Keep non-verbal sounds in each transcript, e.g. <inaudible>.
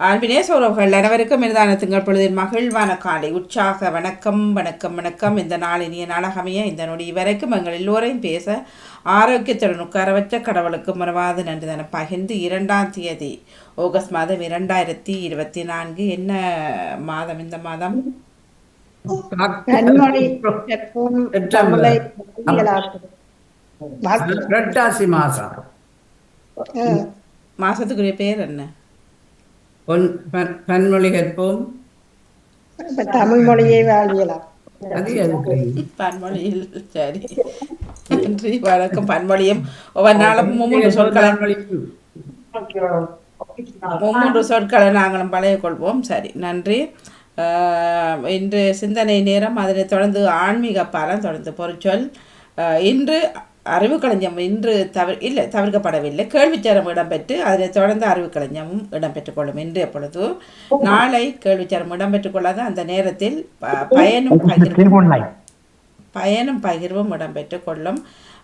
அன்பினே சௌரவர்கள் அனைவருக்கும் இனிதான திங்கள் பொழுதின் மகிழ்வான காலை உற்சாக வணக்கம் வணக்கம் வணக்கம். இந்த நாள் இனிய நாளாகமைய இந்த நொடி வரைக்கும் எங்கள் எல்லோரையும் பேச ஆரோக்கியத்துடன் உட்கார வச்ச கடவுளுக்கு மறவாது நன்றி தானே பகிர்ந்து இரண்டாம் தேதி ஆகஸ்ட் மாதம் இரண்டாயிரத்தி இருபத்தி நான்கு. என்ன மாதம் இந்த மாதம். மாசத்துக்குரிய பேர் என்ன? பொன் பன்- பன்மொழி கற்போம். தமிழ் மொழியை எதுக்கு? பன்மொழியில் சரி. நன்றி வணக்கம். பன்மொழியும் ஒவ்வொரு நாளும் மூன்று சொற்களை மூன்று சொற்களை நாங்களும் பழைய கொள்வோம். சரி நன்றி. ஆஹ் இன்று சிந்தனை நேரம். அதனைத் தொடர்ந்து ஆன்மீக பாலம் தொடர்ந்து பொருச்சொல் ஆஹ் இன்று அறிவு களஞ்சியம் இன்று தவிர இல்லை தவிர்க்கப்படவில்லை. கேள்விச்சாரம் இடம்பெற்று அதனைத் தொடர்ந்து அறிவு களஞ்சியமும் இடம்பெற்றுக் கொள்ளும் இன்று எப்பொழுது? நாளை கேள்விச்சாரம் இடம்பெற்றுக் கொள்ளாத அந்த நேரத்தில் பயனும் பகிர்வும் பயனும் பகிர்வும் இடம்பெற்றுக் கொள்ளும்.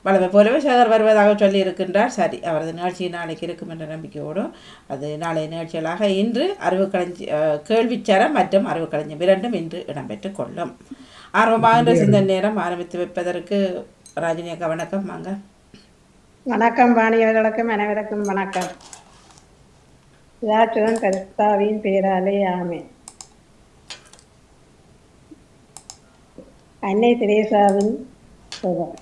வளமை போலவே சேகர் வருவதாக சொல்லி இருக்கின்றார் சரி அவரது நிகழ்ச்சி நாளைக்கு இருக்கும் என்ற நம்பிக்கையோடு அது நாளை நிகழ்ச்சிகளாக இன்று அறிவுக்களஞ்சி அஹ், கேள்விச்சரம் மற்றும் அறிவுக்களஞ்சியம் இரண்டும் இன்று இடம்பெற்றுக் கொள்ளும். ஆர்வமாக சிந்தனை நேரம் ஆரம்பித்து வைப்பதற்கு ராஜினி அக்கா வணக்கம் வாங்க. வணக்கம் வாணியவர்களுக்கும் அனைவருக்கும் வணக்கம். இதாச்சுவன் கருத்தாவின் பேராலே ஆமே அன்னை திரேசாவின் சுகம்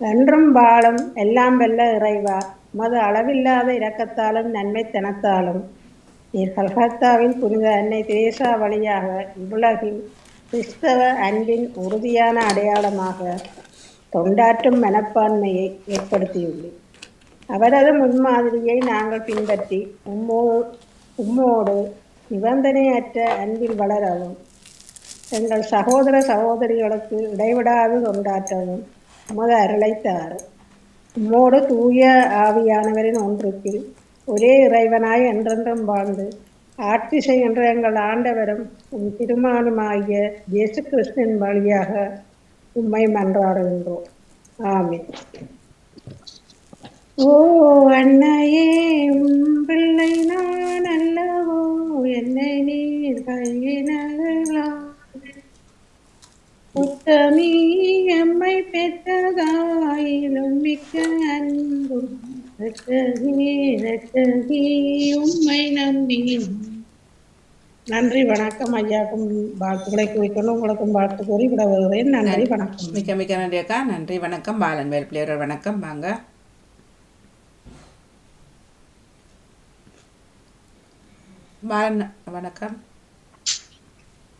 என்றும் வாழும் எல்லாம் வெல்ல இறைவா மது அளவில்லாத இரக்கத்தாலும் நன்மைத்தனத்தாலும் நீர் கல்கத்தாவின் புனித அன்னை திரேசா வழியாக இவ்வுலகில் கிறிஸ்தவ அன்பின் உறுதியான அடையாளமாக தொண்டாற்றும் மனப்பான்மையை ஏற்படுத்தியுள்ளேன். அவரது முன்மாதிரியை நாங்கள் பின்பற்றி உம்மோ உம்மோடு நிபந்தனையற்ற அன்பில் வளரவும் எங்கள் சகோதர சகோதரிகளுக்கு இடைவிடாது தொண்டாற்றவும் உமது அருளைத்தார் உம்மோடு தூய ஆவியானவரின் ஒன்றுக்கில் ஒரே இறைவனாய் என்றென்றும் வாழ்ந்து ஆட்சி செய்கின்ற எங்கள் ஆண்டவரும் உன் திருமானுமாகிய இயேசு கிறிஸ்துவின் வழியாக உண்மை மன்றாடுகின்றோம். ஆமீன். ஓ அன்னையே பிள்ளை நான் அல்லவோ என்னை நீர் கையினர்களா உத்தமி எம்மை பெற்றதாயிலும் மிக்க அன்பும் ரத்தகி ரத்தகி உம்மை நம்பினோம் நன்றி வணக்கம் ஐயாக்கும் வாழ்த்துக்களை குறிக்கொண்டு உங்களுக்கும் வாழ்த்து கூறி விட வருகிறேன். நன்றி வணக்கம். மிக்க மிக்க நன்றி அக்கா. நன்றி வணக்கம். பாலன் வேல்பிள்ளையர்கள் வணக்கம். வாங்க. பாலன் வணக்கம்.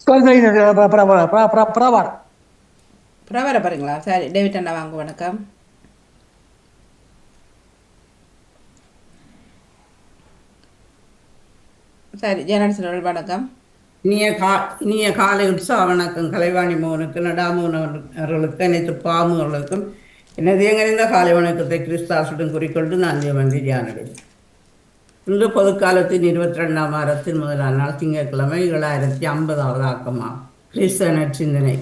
பிரபார் பிரவர பாருங்களா. சரி டேவிட் அண்ணா வாங்க. வணக்கம். சரி ஜெயநாதன் அவர்கள் வணக்கம். இனிய கா இனிய காலை உற்சாக வணக்கம். கலைவாணி மோகனுக்கு நடாமோகன் அவர்களுக்கு அனைத்து பாமுகளுக்கும் எனது எங்கறிந்த காலை வணக்கத்தை கிறிஸ்தாசுடன் குறிக்கொண்டு நான் வந்து தியானடி இன்று பொதுக்காலத்தின் இருபத்தி ரெண்டாம் வாரத்தின் முதலாம் நாள் திங்கட்கிழமை ஏழாயிரத்தி ஐம்பதாவது ஆக்கமா கிறிஸ்தவ நற்சிந்தனை.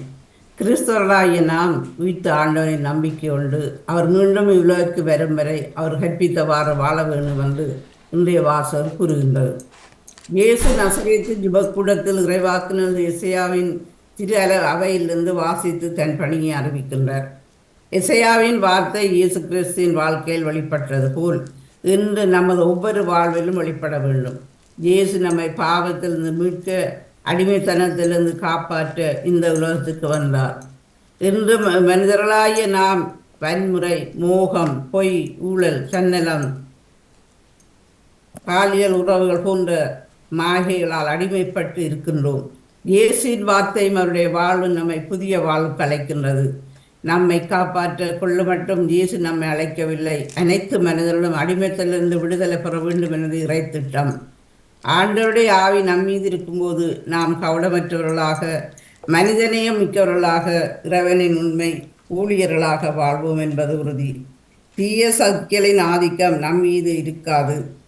கிறிஸ்தவர்களாகிய நாம் உயிர்த்த ஆண்டவனின் நம்பிக்கை உண்டு. அவர் மீண்டும் இவ்வுலகுக்கு வரும் வரை அவர் கற்பித்தவாறு வாழ வேண்டும் என்று இன்றைய வாசகம் கூறுகின்றது. இயேசு நசரேத்து ஜிபக்கூடத்தில் இறைவாக்குனர் இசையாவின் திரு அல அவையிலிருந்து வாசித்து தன் பணியை அறிவிக்கின்றார். இசையாவின் வார்த்தை இயேசு கிறிஸ்துவின் வாழ்க்கையில் வெளிப்பட்டது போல் இன்று நமது ஒவ்வொரு வாழ்விலும் வெளிப்பட வேண்டும். இயேசு நம்மை பாவத்திலிருந்து மீட்க அடிமைத்தனத்திலிருந்து காப்பாற்ற இந்த உலகத்துக்கு வந்தார். இன்று ம- மனிதர்களாகிய நாம் வன்முறை மோகம் பொய் ஊழல் சன்னலம் பாலியல் உறவுகள் போன்ற மாயைகளால் அடிமைப்பட்டு இருக்கின்றோம். இயேசுவின் வார்த்தையும் அவருடைய வாழ்வு நம்மை புதிய வாழ்வுக்கு அழைக்கின்றது. நம்மை காப்பாற்ற கொள்ள மட்டும் இயேசு நம்மை அழைக்கவில்லை. அனைத்து மனிதர்களும் அடிமைத்திலிருந்து விடுதலை பெற வேண்டும் என்பது இறை திட்டம். ஆண்டவருடைய ஆவி நம் மீது இருக்கும்போது நாம் கவலமற்றவர்களாக மனிதநேயம் மிக்கவர்களாக இறைவனின் உண்மை ஊழியர்களாக வாழ்வோம் என்பது உறுதி. தீய சக்திகளின் ஆதிக்கம் நம் மீது இருக்காது.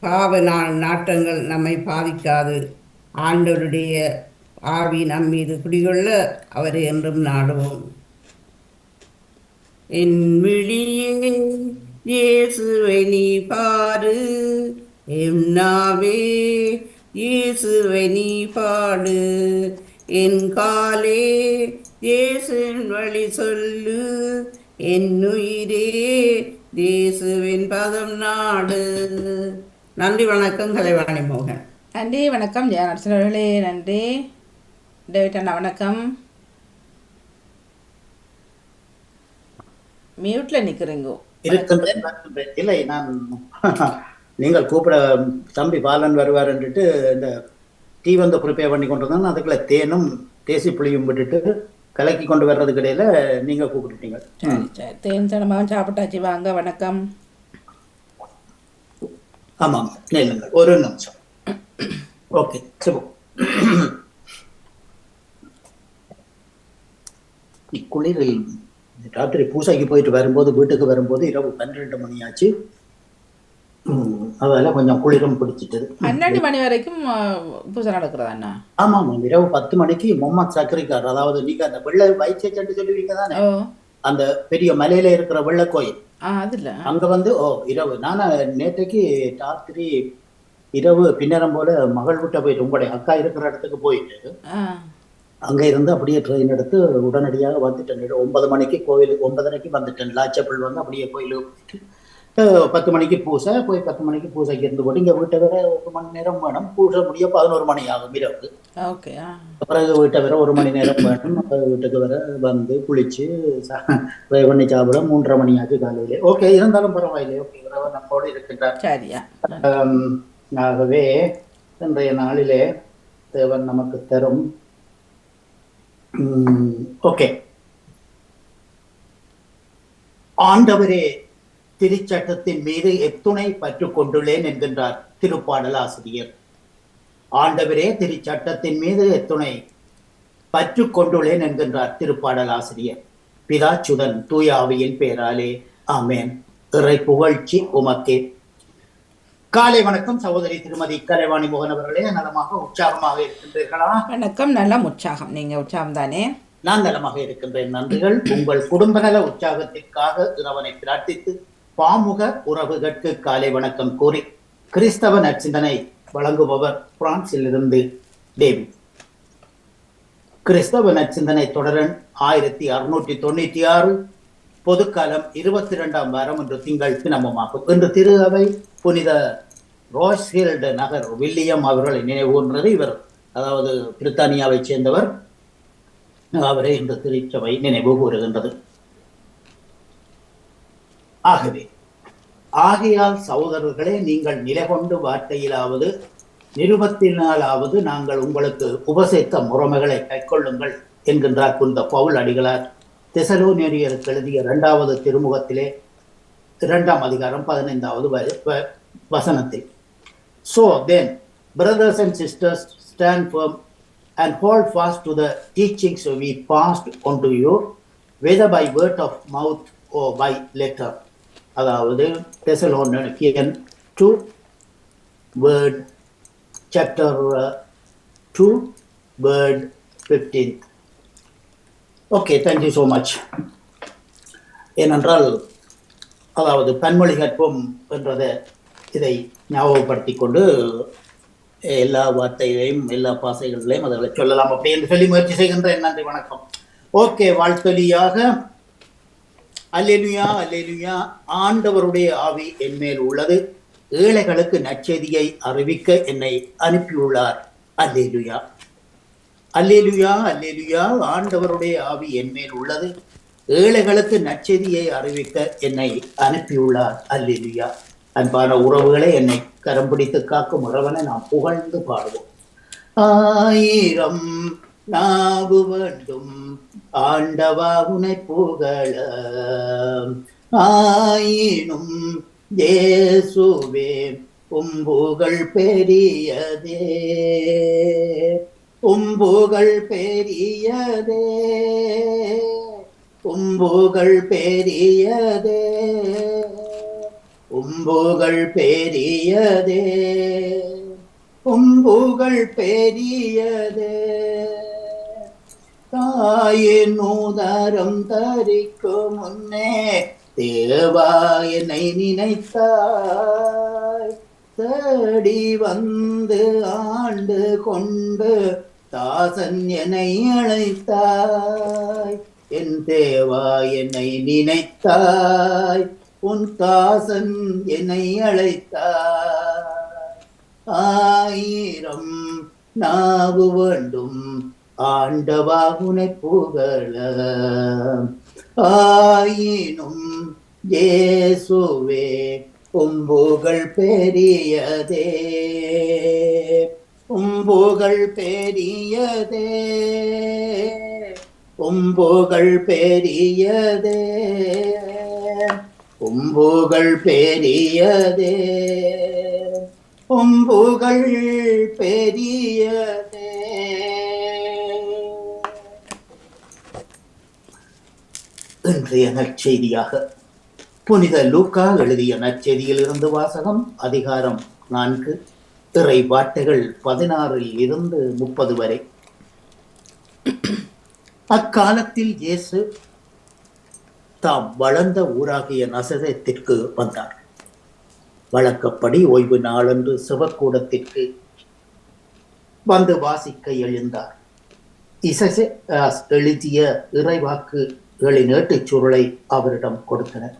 பாவ நா- நாட்டங்கள் நம்மை பாதிக்காது. ஆண்டவருடைய ஆவி நம் மீது குடிகொள்ள அவரை என்றும் நாடுவோம். என் விழியே இயேசுவை நீ பாரு என்னாவே இயேசுவை நீ பாடு. என் காலே இயேசுவின் வழி சொல்லு. என் உயிரே தேசுவின் பதம் நாடு. நன்றி வணக்கம் கலைவாணி மோகன். நன்றி வணக்கம். ஜெயநரசர்களே நன்றி. டேவிட் அண்ணா வணக்கம். இருக்கின்றேன் வருகின்றேன். இல்லை நான் நீங்கள் கூப்பிட தம்பி பாலன் வருவாருன்ட்டு இந்த டீ வந்து ப்ரிப்பேர் பண்ணி கொண்டு வந்தேன் அதுக்குள்ள தேனும் தேசி புளியும் விட்டுட்டு கலக்கி கொண்டு வர்றதுக்கு இடையில நீங்க கூப்பிட்டுட்டீங்க. சரி சரி. தேன் சனமாக சாப்பிட்டாச்சு. வாங்க வணக்கம். ஆமாம் நில்லுங்கள் ஒரு நிமிஷம். ஓகே சிவம் இக்குளிரில் ராத்திரி பூசைக்கு போயிட்டு வரும்போது வீட்டுக்கு வரும்போது இரவு பன்னிரெண்டு மணி ஆச்சு ம், அதெல்லாம் கொஞ்சம் குளிரும் பிடிச்சிட்டது. பன்னெண்டு மணி வரைக்கும் பூஜை நடக்கிறதா அண்ணா? ஆமா ஆமாம். இரவு பத்து மணிக்கு முகமது சக்கரிக்கார் அதாவது நீங்க அந்த வெள்ளை வைச்சேன்னு சொல்லுவீங்க தானே? அந்த பெரிய மலையில இருக்கிற வெள்ளை கோயில். அதில். அங்க வந்து ஓ இரவு. நான் நேற்றைக்கு ராத்திரி இரவு பின்னரம் போல மகள் விட்ட போயிட்டு உங்களுடைய அக்கா இருக்கிற இடத்துக்கு போயிட்டு அங்க இருந்து அப்படியே ட்ரெயின் எடுத்து உடனடியாக வந்துட்டேன். ஒன்பது மணிக்கு கோயில் ஒன்பதரைக்கு வந்துட்டேன். லாச்சப்பிள் வந்து அப்படியே கோயிலுக்கு பத்து மணிக்கு பூசை போய் பத்து மணிக்கு பூசைக்கு இருந்து போட்டு இங்க வீட்டை வர ஒரு மணி நேரம் வேணும். பூசை முடிய பதினோரு மணி ஆகும் இரவு. ஓகே ஆ. பிறகு வீட்டை வர ஒரு மணி நேரம் வேணும். வீட்டுக்கு வர வந்து குளிச்சு பண்ணி சாப்பிட மூன்றரை மணி ஆச்சு காலையில. ஓகே இருந்தாலும் பரவாயில்லை. ஓகே இறைவன் நம்மோடு இருக்கின்றார் சரியா ஆகவே இன்றைய நாளிலே தேவன் நமக்கு தரும் ஓகே. ஆண்டவரே திருச்சட்டத்தின் மீது எத்துணை பற்று கொண்டுள்ளேன் என்கின்றார் திருப்பாடல் ஆசிரியர் ஆண்டவரே திருச்சட்டத்தின் மீது எத்துணை பற்று கொண்டுள்ளேன் என்கின்றார் திருப்பாடல் ஆசிரியர் பிதாச்சுதன் தூய ஆவியின் பேராலே ஆமேன். இறை புகழ்ச்சி உமக்கே. காலை வணக்கம் சகோதரி திருமதி கலைவாணி மோகன் அவர்களே. நலமாக உற்சாகமாக இருக்கின்றீர்களா? வணக்கம் நல்ல உற்சாகம். நீங்கள் உற்சாகம் தானே? நான் நலமாக இருக்கின்றேன். நன்றிகள். உங்கள் குடும்ப நல உற்சாகத்திற்காக இறைவனை பிரார்த்தித்து பாமுக உறவுகளுக்கு காலை வணக்கம் கூறி கிறிஸ்தவ நற்சிந்தனை வழங்குபவர் பிரான்சில் இருந்து டேவி. கிறிஸ்தவ நற்சிந்தனை தொடரன் ஆயிரத்தி அறுநூற்றி தொண்ணூற்றி ஆறு பொதுக்காலம் இருபத்தி இரண்டாம் வாரம் என்று திங்கள் தினமுமாகும் இன்று திரு அவை புனித ரோஸ்ஹில்டு நகர் வில்லியம் அவர்களை நினைவுன்றது இவர் அதாவது பிரித்தானியாவைச் சேர்ந்தவர். அவரை இந்த திருச்சபை நினைவு கூறுகின்றது. ஆகவே ஆகையால் சகோதரர்களே நீங்கள் நிலைகொண்டு வார்த்தையிலாவது நிருபத்தினாலாவது நாங்கள் உங்களுக்கு உபசரித்த முறைமைகளை கைக்கொள்ளுங்கள் என்கின்றார் குந்த பவுல் அடிகளார். தெசலோனியருக்கு எழுதிய இரண்டாவது திருமுகத்திலே இரண்டாம் அதிகாரம் பதினைந்தாவது வ- வசனத்தில் so then brothers and sisters stand firm and hold fast to the teachings we passed on to you whether by word of mouth or by letter அதாவது Thessalonian two word chapter two word fifteenth okay thank you so much ஏனென்றால் அதாவது பன்மொழி கற்போம் என்றதை இதை ஞாபகப்படுத்தி கொண்டு எல்லா வார்த்தைகளையும் எல்லா பாசைகளையும் அதில் சொல்லலாம் அப்படி என்று சொல்லி முயற்சி செய்கின்றேன். நன்றி வணக்கம். ஓகே வாழ்த்தொலியாக அல்லேலுயா அல்லேலுயா. ஆண்டவருடைய ஆவி என்மேல் உள்ளது. ஏழைகளுக்கு நச்செய்தியை அறிவிக்க என்னை அனுப்பியுள்ளார். அல்லேலுயா. அல்லேலுயா அல்லேலுயா. ஆண்டவருடைய ஆவி என்மேல் உள்ளது. ஏழைகளுக்கு நச்செய்தியை அறிவிக்க என்னை அனுப்பியுள்ளார். அல்லேலுயா. அன்பான உறவுகளை என்னை கரம் பிடித்து காக்கும் உறவனை நாம் புகழ்ந்து பாடுவோம். ஆயிரம் நாவு வேண்டும். ஆண்டவா உனை புகழ. ஆயினும் ஏசுவே உம்புகள் பெரியதே. உம்புகள் பெரியதே. உம்புகள் பெரியதே. உம்புகள் பெரியதே. உம்புகள் பெரியதே. தாயின் உதரம் தரிக்கும் முன்னே தேவா என்னை நினைத்தாய். தேடி வந்து ஆண்டு கொண்டு தாசன் என்னை அழைத்தாய். என் தேவா என்னை நினைத்தாய் உன் தாசன் என்னை அழைத்தாய். ஆயிரம் நாவு வேண்டும் ஆண்டவா உனை புகழ. ஆயினும் ஏசுவே உம்புகள் பெரியதே. உம்புகள் பெரியதே. உம்புகள் பெரியதே. உம்புகள் பெரியதே. உம்புகள் பெரியதே. இன்றைய நற்செய்தியாக. புனித லூக்கா எழுதிய நற்செய்தியில் இருந்து வாசகம் அதிகாரம் நான்கு இறை வார்த்தைகள் பதினாறில் இருந்து முப்பது வரை. அக்காலத்தில் இயேசு தாம் வளர்ந்த ஊராகிய நசரத்திற்கு வந்தார். வழக்கப்படி ஓய்வு நாளன்று சிவக்கூடத்திற்கு வந்து வாசிக்க எழுந்தார். இசை எழுதிய இறைவாக்கு ஏட்டுச் சுருளை அவரிடம் கொடுத்தனர்.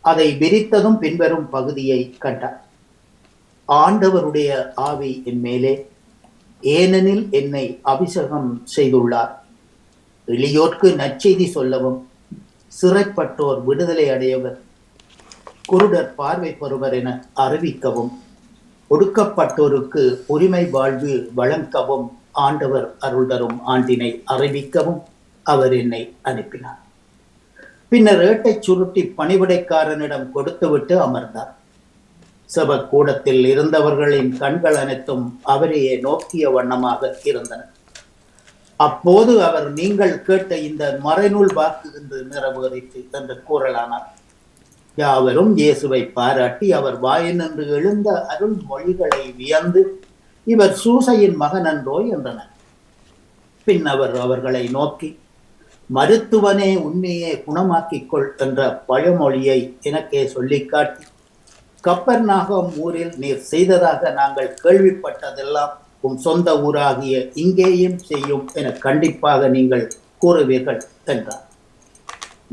அதை விரித்ததும் பின்வரும் பகுதியை கண்டார். ஆண்டவருடைய ஆவி என் மேலே ஏனெனில் என்னை அபிஷேகம் செய்துள்ளார். எளியோர்க்கு நற்செய்தி சொல்லவும் சிறைப்பட்டோர் விடுதலை அடையவர் குருடர் பார்வை பெறுவர் என அறிவிக்கவும் ஒடுக்கப்பட்டோருக்கு உரிமை வாழ்வு வழங்கவும் ஆண்டவர் அருள் தரும் ஆண்டினை அறிவிக்கவும் அவர் என்னை அனுப்பினார். பின்னர் ஏட்டைச் சுருட்டி பணிவிடைக்காரனிடம் கொடுத்துவிட்டு அமர்ந்தார். செப கூடத்தில் இருந்தவர்களின் கண்கள் அனைத்தும் அவரையே நோக்கிய வண்ணமாக இருந்தன. அப்போது அவர் நீங்கள் கேட்ட இந்த மறைநூல் வாக்கு என்று நிறைவேறிற்று என்று கூறலானார். யாவரும் இயேசுவை பாராட்டி அவர் வாயினின்று எழுந்த அருள் மொழிகளை வியந்து இவர் சூசையின் மகன் என்றோ என்றனர். பின் அவர் அவர்களை நோக்கி மருத்துவனே உண்மையே குணமாக்கிக்கொள் என்ற பழமொழியை எனக்கே சொல்லிக்காட்டி கப்பர் நாகம் ஊரில் நீர் செய்ததாக நாங்கள் கேள்விப்பட்டதெல்லாம் உன் சொந்த ஊராகிய இங்கேயும் செய்யும் என கண்டிப்பாக நீங்கள் கூறுவீர்கள் என்றார்.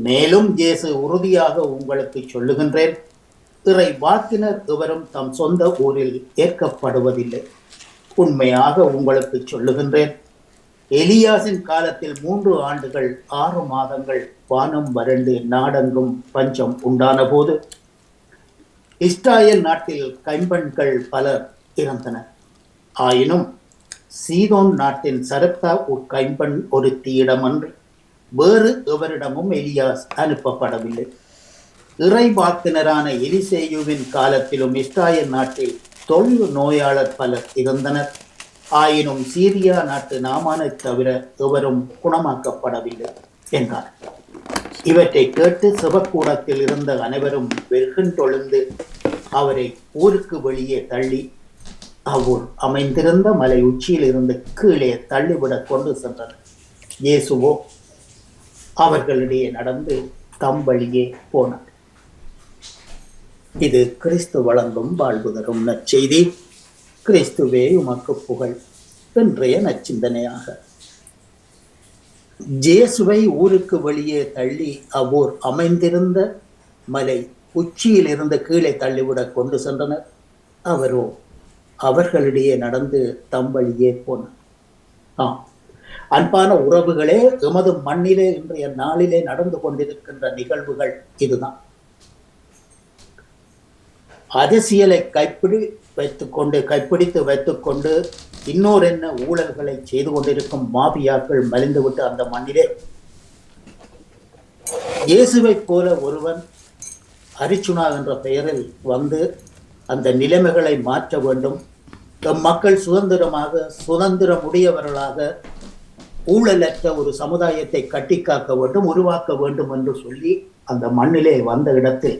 மேலும் இயேசு உறுதியாக உங்களுக்கு சொல்லுகின்றேன் இறை வாக்கினர் எவரும் தம் சொந்த ஊரில் ஏற்கப்படுவதில்லை. உண்மையாக உங்களுக்கு சொல்லுகின்றேன் எலியாசின் காலத்தில் மூன்று ஆண்டுகள் ஆறு மாதங்கள் வானம் வறண்டு நாடெங்கும் பஞ்சம் உண்டான போது இஸ்ராயல் நாட்டில் கைம்பெண்கள் பலர் இறந்தனர் ஆயினும் சீதோன் நாட்டின் சரப்தா கைம்பெண் ஒருத்தியிடமன்றி வேறு எவரிடமும் எலியாஸ் அனுப்பப்படவில்லை. இறைவாக்கினரான எலிசேயுவின் காலத்திலும் இஸ்ராயல் நாட்டில் தொழில் நோயாளர் பலர் இருந்தனர் ஆயினும் சீரியா நாட்டு நாமானை தவிர எவரும் குணமாக்கப்படவில்லை என்றார். இவற்றை கேட்டு சிவக்கூடத்தில் இருந்த அனைவரும் வெறுகின்றொழுந்து அவரை ஊருக்கு வெளியே தள்ளி அவ்வூர் அமைந்திருந்த மலை உச்சியில் இருந்து கீழே தள்ளிவிட கொண்டு சென்றனர். இயேசுவோ அவர்களிடையே நடந்து தம் வழியே போனார். இது கிறிஸ்து வழங்கும் வாழ்வு தரும் நற்செய்தி. கிறிஸ்துவே உமக்கு புகழ் இன்றைய நச்சிந்தனையாக ஜேசுவை ஊருக்கு வெளியே தள்ளி அவ்வூர் அமைந்திருந்த மலை உச்சியில் இருந்து கீழே தள்ளிவிட கொண்டு சென்றனர். அவரோ அவர்களிடையே நடந்து தம் வழியே போனார். ஆம் அன்பான உறவுகளே எமது மண்ணிலே இன்றைய நாளிலே நடந்து கொண்டிருக்கின்ற நிகழ்வுகள் இதுதான். அரசியலை கைப்பிடி வைத்துக்கொண்டு கைப்பிடித்து வைத்துக்கொண்டு இன்னொரு என்ன ஊழல்களை செய்து கொண்டிருக்கும் மாபியாக்கள் மலிந்துவிட்டு அந்த மண்ணிலே. இயேசுவைப் போல ஒருவன் அரிச்சுனா என்ற பெயரில் வந்து அந்த நிலைமைகளை மாற்ற வேண்டும். தம் மக்கள் சுதந்திரமாக சுதந்திரமுடையவர்களாக ஊழலற்ற ஒரு சமுதாயத்தை கட்டிக்காக்க வேண்டும் உருவாக்க வேண்டும் என்று சொல்லி அந்த மண்ணிலே வந்த இடத்தில்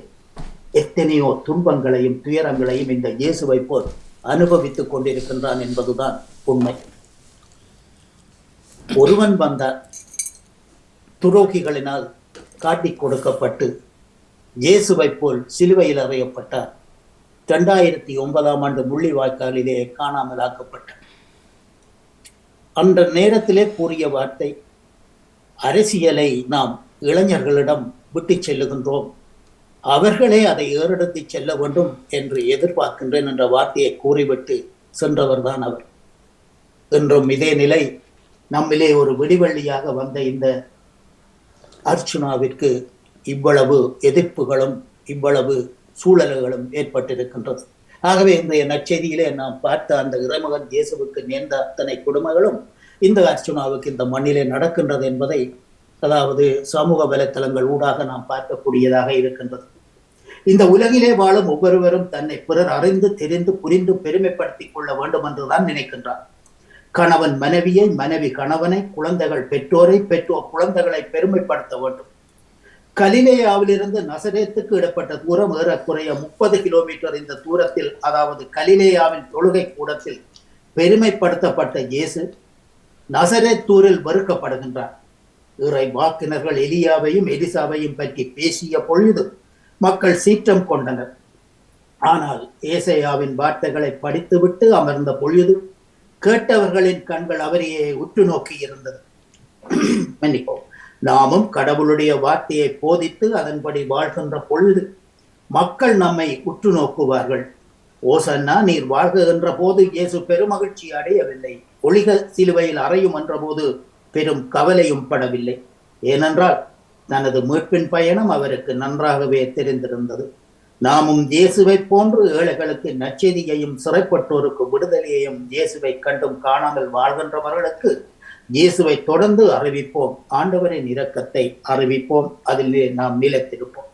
எத்தனையோ துன்பங்களையும் துயரங்களையும் இந்த இயேசுவை போல் அனுபவித்துக் கொண்டிருக்கின்றான் என்பதுதான் உண்மை. ஒருவன் வந்த துரோகிகளினால் காட்டிக் கொடுக்கப்பட்டு இயேசுவை போல் சிலுவையில் அறையப்பட்டார். இரண்டாயிரத்தி ஒன்பதாம் ஆண்டு முள்ளிவாய்க்காலிலே காணாமல் ஆக்கப்பட்டார். அந்த நேரத்திலே கூறிய வார்த்தை அரசியலை நாம் இளைஞர்களிடம் விட்டு செல்லுகின்றோம். அவர்களே அதை ஏறெடுத்து செல்ல வேண்டும் என்று எதிர்பார்க்கின்றேன் என்ற வார்த்தையை கூறிவிட்டு சென்றவர்தான் அவர். என்றும் இதே நிலை நம்மிலே ஒரு விடிவெள்ளியாக வந்த இந்த அர்ச்சுனாவிற்கு இவ்வளவு எதிர்ப்புகளும் இவ்வளவு சூழல்களும் ஏற்பட்டிருக்கின்றது. ஆகவே இன்றைய நற்செய்தியிலே நாம் பார்த்த அந்த இறைமகன் இயேசுவுக்கு நேர்ந்த அத்தனை கொடுமைகளும் இந்த அர்ச்சுனாவுக்கு இந்த மண்ணிலே நடக்கின்றது என்பதை அதாவது சமூக வலைத்தளங்கள் ஊடாக நாம் பார்க்கக்கூடியதாக இருக்கின்றது. இந்த உலகிலே வாழும் ஒவ்வொருவரும் தன்னை பிறர் அறிந்து தெரிந்து புரிந்து பெருமைப்படுத்திக் கொள்ள வேண்டும் என்றுதான் நினைக்கின்றார். கணவன் மனைவியை மனைவி கணவனை குழந்தைகள் பெற்றோரை பெற்றோர் குழந்தைகளை பெருமைப்படுத்த வேண்டும். கலிலேயாவிலிருந்து நசரேத்துக்கு இடப்பட்ட தூரம் ஏறக்குறைய முப்பது கிலோமீட்டர் இந்த தூரத்தில் அதாவது கலிலேயாவின் தொழுகை கூடத்தில் பெருமைப்படுத்தப்பட்ட இயேசு நசரேத்தூரில் வெறுக்கப்படுகின்றார். இறை வாக்கினர்கள் எலியாவையும் எலிசாவையும் பற்றி பேசிய பொழுது மக்கள் சீற்றம் கொண்டனர். ஆனால் ஏசையாவின் வார்த்தைகளை படித்துவிட்டு அமர்ந்த பொழுது கேட்டவர்களின் கண்கள் அவரையே உற்று நோக்கி இருந்தது. மன்னிப்போம் நாமும் கடவுளுடைய வார்த்தையை போதித்து அதன்படி வாழ்கின்ற பொழுது மக்கள் நம்மை உற்று நோக்குவார்கள். ஓசன்னா நீர் வாழ்கின்ற போது இயேசு பெருமகிழ்ச்சி அடையவில்லை. ஒளிக சிலுவையில் அறையும் என்ற போது பெரும் கவலையும் படவில்லை. ஏனென்றால் தனது மீட்பின் பயணம் அவருக்கு நன்றாகவே தெரிந்திருந்தது. நாமும் இயேசுவை போன்று ஏழைகளுக்கு நச்செதியையும் சிறைப்பட்டோருக்கு விடுதலையையும் இயேசுவை கண்டும் காணாமல் வாழ்கின்றவர்களுக்கு இயேசுவை தொடர்ந்து அறிவிப்போம். ஆண்டவரின் இரக்கத்தை அறிவிப்போம். அதில் நாம் நிலைத்திருப்போம்.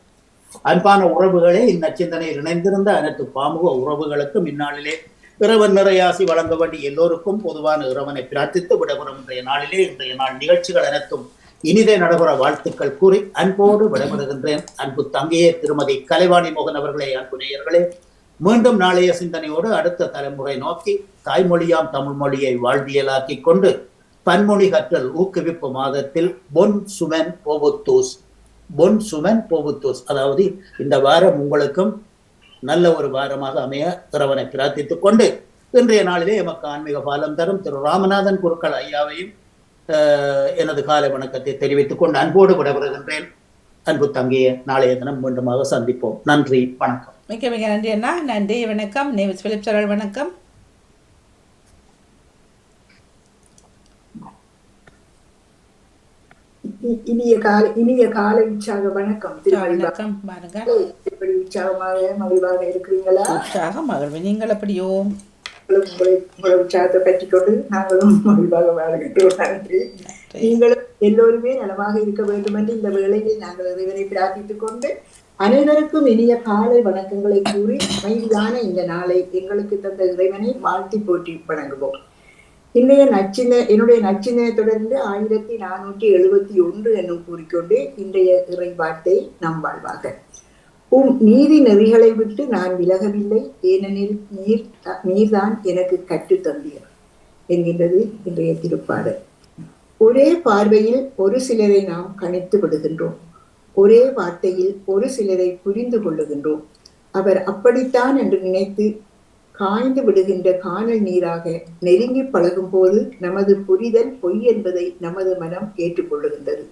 அன்பான உறவுகளே இந்நச்சிந்தனையில் இணைந்திருந்த அனைத்து பாமுக உறவுகளுக்கும் இந்நாளிலே இறைவன் நிறையாசி வழங்க வேண்டிய எல்லோருக்கும் பொதுவான இறைவனை பிரார்த்தித்து விடைபெறும் இன்றைய நாளிலே இன்றைய நாள் நிகழ்ச்சிகள் அனைத்தும் இனிதே நடைபெற வாழ்த்துக்கள் கூறி அன்போடு விடைபெறுகின்றேன். அன்பு தங்கையே திருமதி கலைவாணி மோகன் அவர்களே அன்பு நேயர்களே. மீண்டும் நாளைய சிந்தனையோடு அடுத்த தலைமுறை நோக்கி தாய்மொழியாம் தமிழ் மொழியை வாழ்வியலாக்கி கொண்டு பன்மொழி கற்றல் ஊக்குவிப்பு மாதத்தில் பொன் சுமன் போபுத்தூஸ் பொன் சுமன் போபுத்தூஸ் அதாவது இந்த வாரம் உங்களுக்கும் நல்ல ஒரு வாரமாக அமைய திறவனை பிரார்த்தித்துக் கொண்டு இன்றைய நாளிலே எமக்கு ஆன்மீக பாலம் தரும் திரு ராமநாதன் குருக்கள் ஐயாவையும் எனது காலை வணக்கத்தை தெரிவித்துக் கொண்டு அன்போடு விடப்படுகின்றேன் அன்பு தங்கிய நாளைய தினம் மீண்டுமாக சந்திப்போம். நன்றி வணக்கம். மிக்க மிக நன்றி அண்ணா. நன்றி வணக்கம். நேவிஸ் பிலிப் சரல் வணக்கம். இனிய காலை இனிய காலை உற்சாக வணக்கம். வணக்கம் பாருங்க. எப்படி உற்சாகமாக மகிழ்வாக இருக்கிறீங்களா உற்சாக மகிழ்வு. நீங்கள் எப்படியோ? உங்களை உற்சாகத்தை பற்றி கொண்டு நாங்களும் <laughs> மகிழ்வாக வாழ்கின்றோம் நன்றி. நீங்களும் எல்லோருமே நலமாக இருக்க வேண்டும் என்று இந்த வேளையில் நாங்கள் இறைவனை பிரார்த்தித்துக் கொண்டு அனைவருக்கும் இனிய காலை வணக்கங்களை கூறி அமைதியான இந்த நாளை எங்களுக்கு தந்த இறைவனை வாழ்த்தி போற்றி வணங்குவோம். இன்றைய நச்சின என்னுடைய நச்சினை தொடர்ந்து ஆயிரத்தி நானூற்றி எழுபத்தி ஒன்று என்னும் கூறிக்கொண்டு இன்றைய இறை வார்த்தை நம் வாழ்வாக. உம் நீதி நெறிகளை விட்டு நான் விலகவில்லை ஏனெனில் நீர் நீர்தான் எனக்கு கற்றுத் தந்தீர் என்கின்றது இன்றைய திருப்பாடல் ஒரே பார்வையில் ஒரு சிலரை நாம் கணித்து விடுகின்றோம். ஒரே வார்த்தையில் ஒரு சிலரை புரிந்து கொள்ளுகின்றோம். அவர் அப்படித்தான் என்று நினைத்து காய்ந்து விடுகின்ற காணல் நீராக நெருங்கி பழகும் போது நமது புரிதல் பொய் என்பதை நமது மனம் ஏற்றுக்கொள்ளுகின்றது.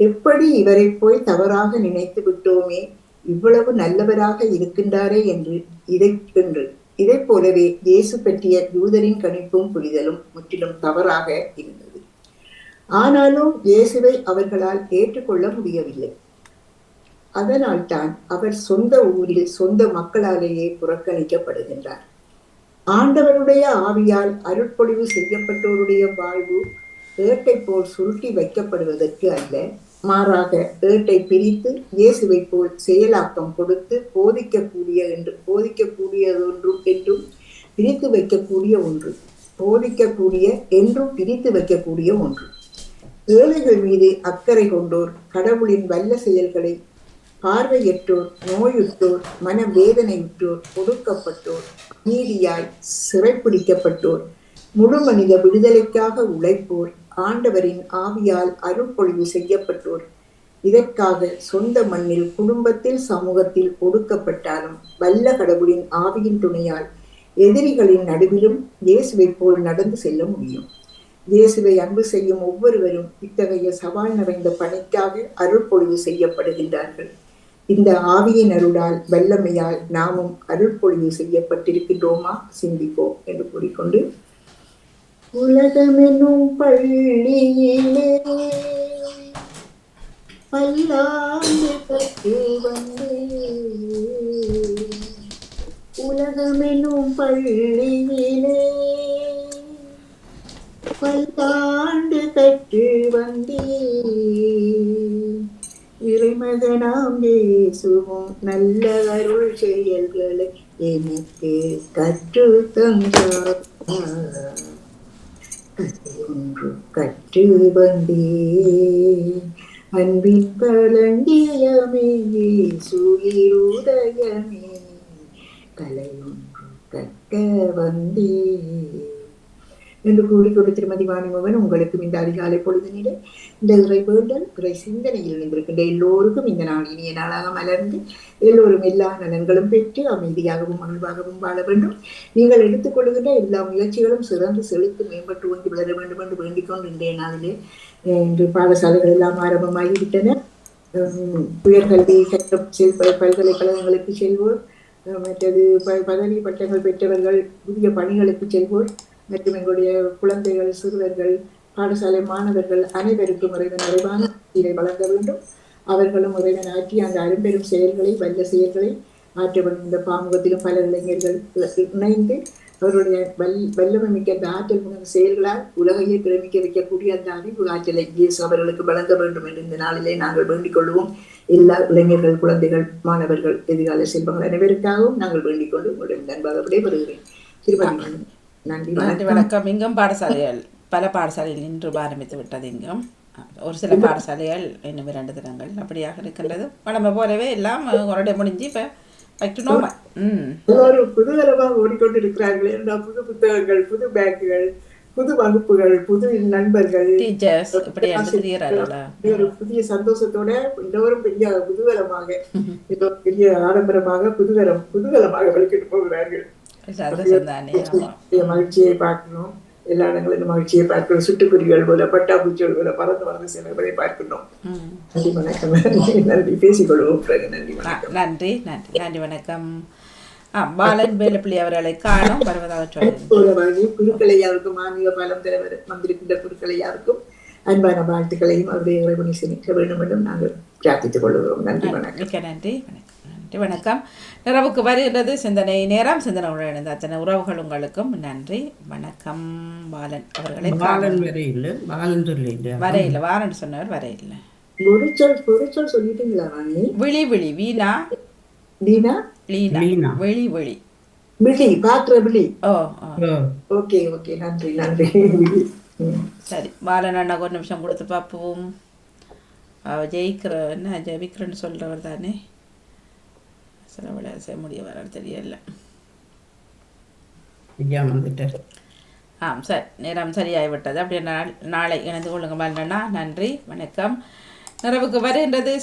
எப்படி இவரை போய் தவறாக நினைத்து விட்டோமே இவ்வளவு நல்லவராக இருக்கின்றாரே என்று இதை என்று இதை போலவே இயேசு பற்றிய யூதரின் கணிப்பும் புரிதலும் முற்றிலும் தவறாக இருந்தது. ஆனாலும் இயேசுவை அவர்களால் ஏற்றுக்கொள்ள முடியவில்லை. அதனால்தான் அவர் சொந்த ஊரில் சொந்த மக்களாலேயே புறக்கணிக்கப்படுகின்றார். ஆண்டவருடைய ஆவியால் அருட்பொழிவு செய்யப்பட்டோருடைய வாழ்வு ஏட்டை போல் சுருட்டி வைக்கப்படுவதற்கு அல்ல மாறாக ஏட்டை பிரித்து இயேசுவை போல் செயலாக்கம் கொடுத்து போதிக்கக்கூடிய என்று போதிக்கக்கூடியதொன்றும் என்றும் பிரித்து வைக்கக்கூடிய ஒன்று போதிக்கக்கூடிய என்றும் பிரித்து வைக்கக்கூடிய ஒன்று. ஏழைகள் மீது அக்கறை கொண்டோர் கடவுளின் வல்ல செயல்களை பார்வையற்றோர் நோயுற்றோர் மனவேதனையுற்றோர் ஒடுக்கப்பட்டோர் நீதியாய் சிறைப்பிடிக்கப்பட்டோர் முழு மனித விடுதலைக்காக உழைப்போர் ஆண்டவரின் ஆவியால் அருள்பொழிவு செய்யப்பட்டோர் இதற்காக சொந்த மண்ணில் குடும்பத்தில் சமூகத்தில் ஒடுக்கப்பட்டாலும் வல்ல கடவுளின் ஆவியின் துணையால் எதிரிகளின் நடுவிலும் இயேசுவை போல் நடந்து செல்ல முடியும். இயேசுவை அன்பு செய்யும் ஒவ்வொருவரும் இத்தகைய சவால் நிறைந்த பணிக்காக அருள் பொழிவு செய்யப்படுகின்றார்கள். இந்த ஆவியின் அருளால் வல்லமையால் நாமும் அருள் பொழிவு செய்யப்பட்டிருக்கின்றோமா? சிந்திப்போம் என்று கூறிக்கொண்டு உலகமெனும் பள்ளியிலே பல்லாண்டு கற்று வந்தேன். உலகமெனும் பள்ளியிலே பல்லாண்டு கற்று வந்தேன். இறைமகனாம் இயேசுவும் நல்ல அருள் செயல்களை எனக்கு கற்று தந்தார் ஒன்று கற்று வந்தேன். அன்பின் பழங்கியமே சுயிருதயமே கலை ஒன்று கற்க வந்தேன். என்று கூறிக்கொண்டு திருமதி வாணிமவன் உங்களுக்கும் இந்த அதிகாலை பொழுதினிலே இந்த இறை வேண்டல் இறை சிந்தனையில் இணைந்திருக்கின்ற எல்லோருக்கும் இந்த நாள் இனிய நாளாக மலர்ந்து எல்லோரும் எல்லா நலன்களும் பெற்று அமைதியாகவும் மகிழ்வாகவும் வாழ வேண்டும். நீங்கள் எடுத்துக்கொள்கின்ற எல்லா முயற்சிகளும் சிறந்து செழித்து மேம்பட்டு ஒன்று வளர வேண்டும் என்று வேண்டிக் கொண்டு இன்றைய நாளிலே இன்று பாடசாலைகள் எல்லாம் ஆரம்பமாகிவிட்டன. உயர்கல்வி கற்ற செல் பல்கலைக்கழகங்களுக்கு செல்வோர் மற்றது பதவி பட்டங்கள் பெற்றவர்கள் புதிய பணிகளுக்கு செல்வோர் மற்றும் எங்களுடைய குழந்தைகள் சிறுவர்கள் பாடசாலை மாணவர்கள் அனைவருக்கும் இறைவன் நிறைவான இதை வழங்க வேண்டும். அவர்களும் இறைவன் ஆற்றி அந்த அரும்பெரும் செயல்களை வல்ல செயல்களை ஆற்றப்படும் இந்த பாமுகத்திலும் பல இளைஞர்கள் இணைந்து அவருடைய வல் வல்லமை மிக்க அந்த ஆற்றல் மிகுந்த செயல்களால் உலகையே பிரமிக்க வைக்கக்கூடிய அந்த அறிவு ஆற்றலை இயேசு அவர்களுக்கு வழங்க வேண்டும் என்று இந்த நாளிலே நாங்கள் வேண்டிக் கொள்வோம். எல்லா இளைஞர்கள் குழந்தைகள் மாணவர்கள் எதிர்கால செல்வங்கள் அனைவருக்காகவும் நாங்கள் வேண்டிக் கொண்டு உங்களுடைய நண்பாக விடைபெறுகிறேன். திருமணம் நன்றி வணக்கம். இங்கும் பாடசாலைகள் பல பாடசாலைகள் இன்று ஆரம்பித்து விட்டது இங்கும். ஒரு சில பாடசாலைகள் இன்னும் இரண்டு தினங்கள் அப்படியாக இருக்கின்றது. வளமை போலவே எல்லாம் உரடை முடிஞ்சு இப்போ ம். எல்லோரும் குதூகலமாக ஓடிக்கொண்டிருக்கிறார்கள். புது புத்தகங்கள் புது பேக்குகள் புது வகுப்புகள் புது நண்பர்கள். ஒரு புதிய சந்தோஷத்தோட எல்லோரும் பெரிய குதூகலமாக ஏதோ <laughs> பெரிய ஆடம்பரமாக குதூகலம் குதூகலமாக வெளிக்கிட்டு போகிறார்கள். மகிழ்ச்சியை பார்க்கிறோம் எல்லா இடங்களிலும் மகிழ்ச்சியை பார்க்கிறோம் சிட்டுக்குருவிகள் போல பட்டாப்பூச்சிகள் போல பறந்து பறந்து செல்வதை பார்க்கிறோம் நன்றி வணக்கம் நன்றி பேசிக்கொள்வோம் பிறகு நன்றி வணக்கம் நன்றி நன்றி நன்றி வணக்கம் பாலன் வேலுப்பிள்ளி அவர்களை காணும் வருவதாக சொல்லுங்கள் போலவாகி குருக்களையாருக்கும் ஆன்மீக பாலம் தலைவர் வந்திருக்கின்ற குருக்களையாருக்கும் அன்பான வாழ்த்துக்களையும் அவருடைய இறைவனை செலுத்த வேண்டும் என்றும் நாங்கள் பிரார்த்தித்துக் கொள்கிறோம் நன்றி வணக்கம் மிக்க நன்றி வணக்கம் வணக்கம். நிறைவுக்கு வருகின்றது சிந்தனை நேரம் சிந்தனையுடன் இணைந்த அத்தனை உறவுகள் உங்களுக்கும் நன்றி வணக்கம். பாலன் அவர்களை பாலன் வரை இல்லை பாலன் சொல்லி இல்லை வரையில் வாரன் சொன்னவர் வரையில் விழி விழி. வீணா? தீனா லீனா. லீனா. விழி விழி. பிளி பாக்குற பிளி ஓ ஓகே ஓகே. நன்றி நன்றி. சரி பாலன் அண்ணாக்கு ஒரு நிமிஷம் கொடுத்து பார்ப்போம். ஜெயிக்கிற என்ன ஜெயிக்கிறேன்னு சொல்கிறவர் தானே? சில விளையாட செய்ய முடிய வர தெரியல. ஆம் சரி. நேரம் சரியாகிவிட்டது அப்படியே நாள் நாளை இணைந்து கொள்ளுங்க நன்றி. வணக்கம். நிறைவுக்கு வருகின்றது.